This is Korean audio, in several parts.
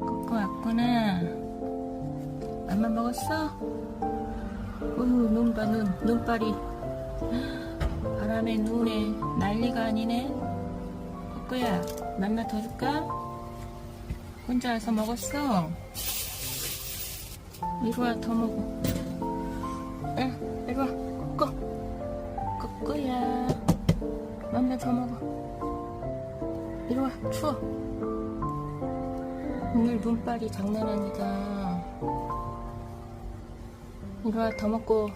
코코 왔구나. 맘마 먹었어? 어휴, 눈 봐, 눈, 눈발이. 바람에 눈에 난리가 아니네. 코코야, 맘마 더 줄까? 혼자 와서 먹었어? 이리 와, 더 먹어. 응, 이리 와, 코코. 코코야. 맘마 더 먹어. 이리 와, 추워. 오늘 눈발이 장난 아니다. 이리 와, 더 먹고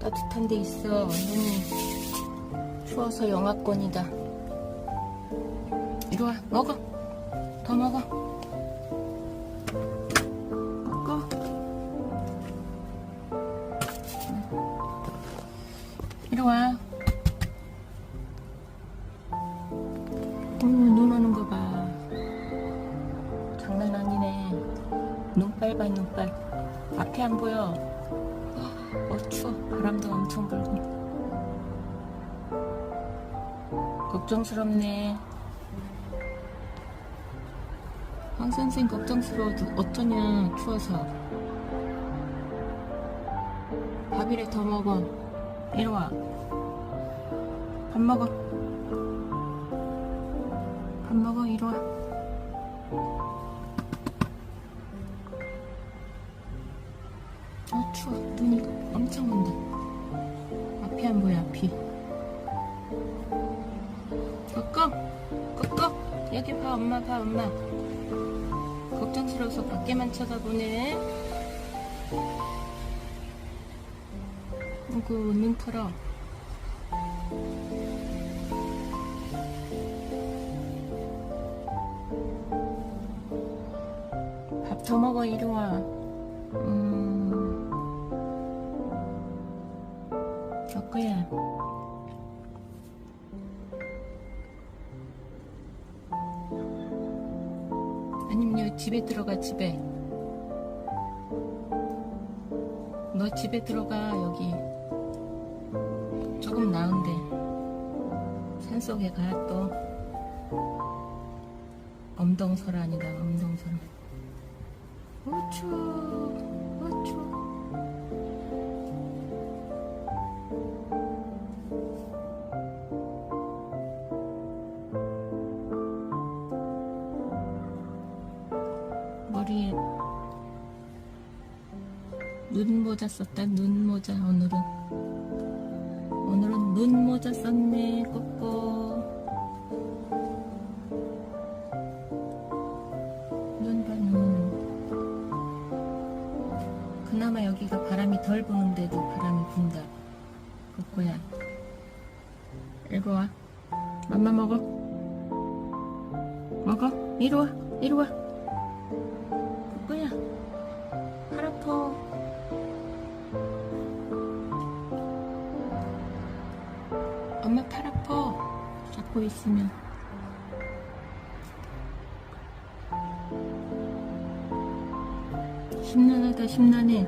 따뜻한 데 있어. 눈이 추워서 영하권이다. 이리 와, 먹어. 더 먹어. 먹어. 이리 와. 어, 눈 오는 거 봐. 눈빨 봐, 눈빨. 앞에 안 보여. 어, 추워. 바람도 엄청 불고. 걱정스럽네. 황 선생 걱정스러워도 어쩌냐, 추워서. 밥이래 더 먹어. 이리 와. 밥 먹어. 밥 먹어, 이리 와. 어, 추워. 눈이 엄청 온다. 앞이 안 보여, 앞이. 꺼꺼! 꺼꺼! 여기 봐, 엄마 봐, 엄마. 걱정스러워서 밖에만 쳐다보네. 아이고, 눈 풀어. 밥 더 먹어, 이리 와. 음. 덕구야. 아니면 여기 집에 들어가, 집에. 너 집에 들어가, 여기. 조금 나은데. 산속에 가야 또. 엄동설. 어, 추워. 어, 눈모자 썼다 눈모자 오늘은. 오늘은 눈모자 썼네 꼬꼬. 눈봐 눈. 그나마 여기가 바람이 덜 부는데도 바람이 분다. 꼬꼬야. 이리 와. 맘마 먹어. 먹어. 이리 와. 이리 와 잡고 있으면. 심란하다 심란해.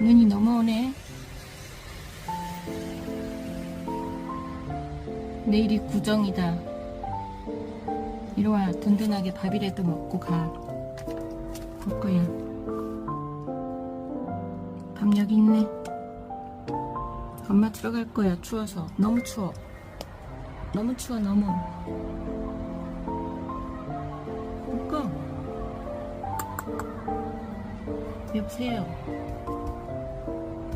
눈이 넘어오네. 내일이 구정이다 이리와 든든하게 밥이라도 먹고 가. 볼 거야. 밥 여기 있네. 엄마 들어갈 거야. 추워서. 너무 추워. 너무 추워, 너무. 볼까? 여보세요.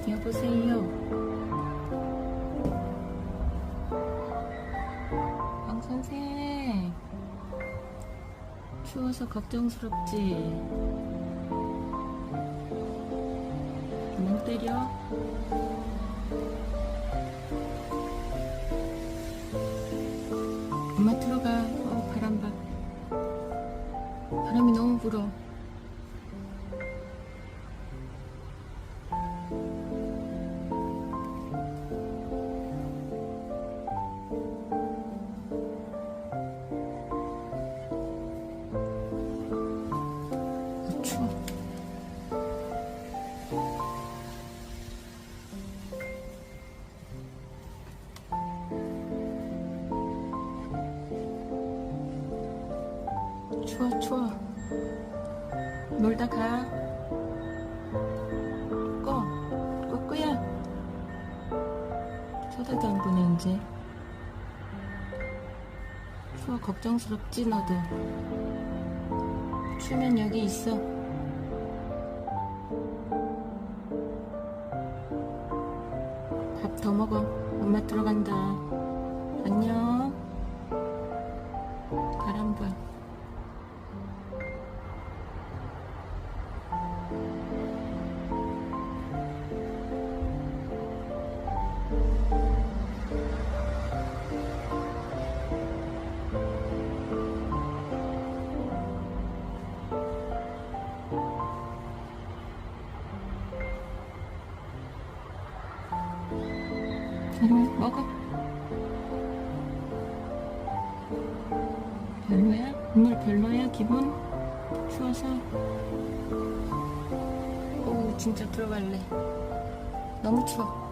여보세요. 추워서 걱정스럽지. 멍 때려. 엄마 들어가. 어, 바람 봐. 바람이 너무 불어. 추워. 추워 추워. 놀다 가. 꼬, 꼬꾸야. 쳐다도 안 보네 이제. 추워 걱정스럽지 너도. 추면 여기 있어. 더 먹어. 엄마 들어간다. 안녕. 이리 먹어. 별로야? 오늘 별로야 기분? 추워서? 오 진짜 들어갈래. 너무 추워.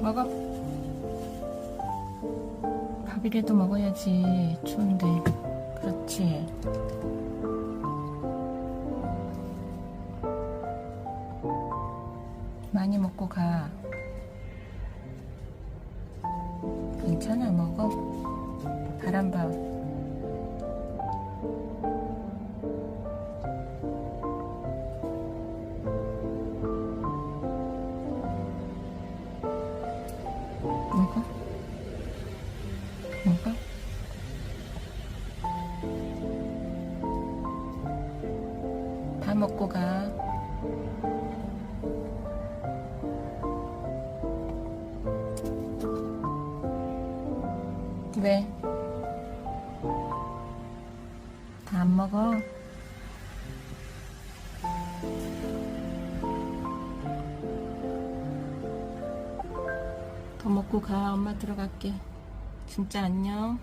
먹어. 밥이라도 먹어야지. 추운데. 그렇지. 많이 먹고 가. 괜찮아, 먹어. 바람 봐. 먹어. 먹어. 다 먹고 가. 왜? 다 안 먹어? 더 먹고 가. 엄마 들어갈게. 진짜 안녕.